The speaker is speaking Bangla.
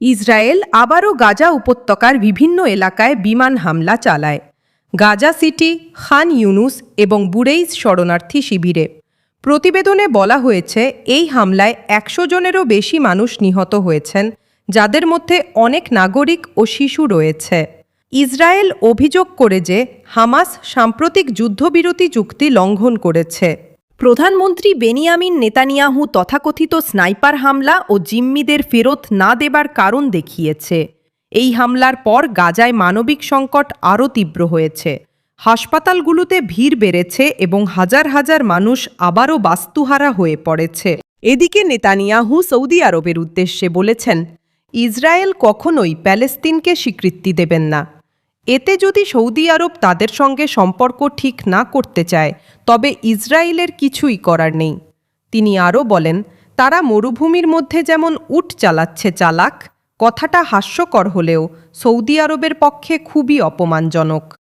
ইসরায়েল আবারও গাজা উপত্যকার বিভিন্ন এলাকায় বিমান হামলা চালায়। গাজা সিটি, খান ইউনুস এবং বুরেইজ শরণার্থী শিবিরে। প্রতিবেদনে বলা হয়েছে, এই হামলায় একশো জনেরও বেশি মানুষ নিহত হয়েছেন, যাদের মধ্যে অনেক নাগরিক ও শিশু রয়েছে। ইসরায়েল অভিযোগ করে যে, হামাস সাম্প্রতিক যুদ্ধবিরতি চুক্তি লঙ্ঘন করেছে। প্রধানমন্ত্রী বেনিয়ামিন নেতানিয়াহু তথাকথিত স্নাইপার হামলা ও জিম্মিদের ফেরত না দেবার কারণ দেখিয়েছে। এই হামলার পর গাজায় মানবিক সংকট আরও তীব্র হয়েছে। হাসপাতালগুলোতে ভিড় বেড়েছে এবং হাজার হাজার মানুষ আবারও বাস্তুহারা হয়ে পড়েছে। এদিকে নেতানিয়াহু সৌদি আরবের উদ্দেশ্যে বলেছেন, ইসরায়েল কখনোই প্যালেস্তিনকে স্বীকৃতি দেবেন না। এতে যদি সৌদি আরব তাদের সঙ্গে সম্পর্ক ঠিক না করতে চায়, তবে ইসরায়েলের কিছুই করার নেই। তিনি আরও বলেন, তারা মরুভূমির মধ্যে যেমন উট চালাচ্ছে চালাক, কথাটা হাস্যকর হলেও সৌদি আরবের পক্ষে খুবই অপমানজনক।